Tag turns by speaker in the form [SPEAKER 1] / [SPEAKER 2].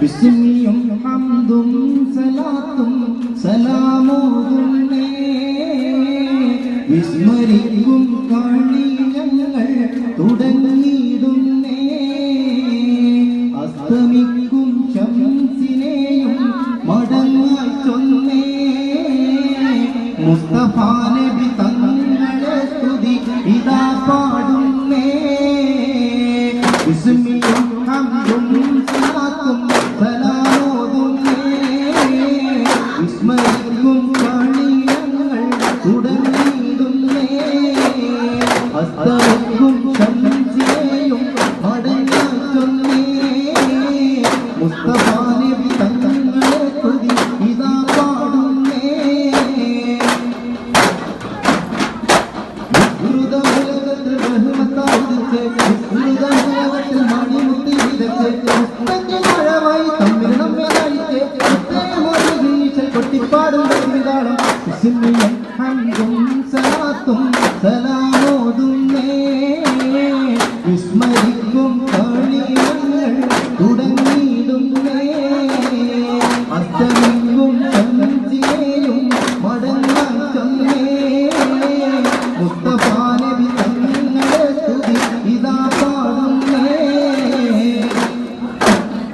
[SPEAKER 1] വിസ്മിയും ഹംദും സലാത്തും സലാമോതുന്നേ വിസ്മരിക്കും കാണി ഞങ്ങൾ തുടങ്ങിയിടുന്നേ അസ്തമിക്കും ശംസിനെയും മടങ്ങായി ചൊന്നേ. മുസ്തഫ നബി തങ്ങളെ സ്തുതി ഇതാ പാടുന്നേ. വിസ്മിയും ഹംദും തുടങ്ങിയിടുന്നേ അസ്തമിക്കും ശംസിനെയും മടങ്ങായി ചൊന്നേ മുസ്തഫ നബി തങ്ങളെ സ്തുതി ഇതാ പാടുന്നേ വിസ്മൃതമുലകത്തിൽ ബഹുമത്താവുതിച്ച്, വിസ്മൃതമുലകത്തിൽ മണിമുട്ടി വിതച്ച്, മുത്തന്റെ മഴമായി തമ്മിൽ വിസ്മയം ഹംദും സലാത്തും സലാമോതുന്നേ. വിസ്മരിക്കും കളിയങ്ങൾ തുടങ്ങി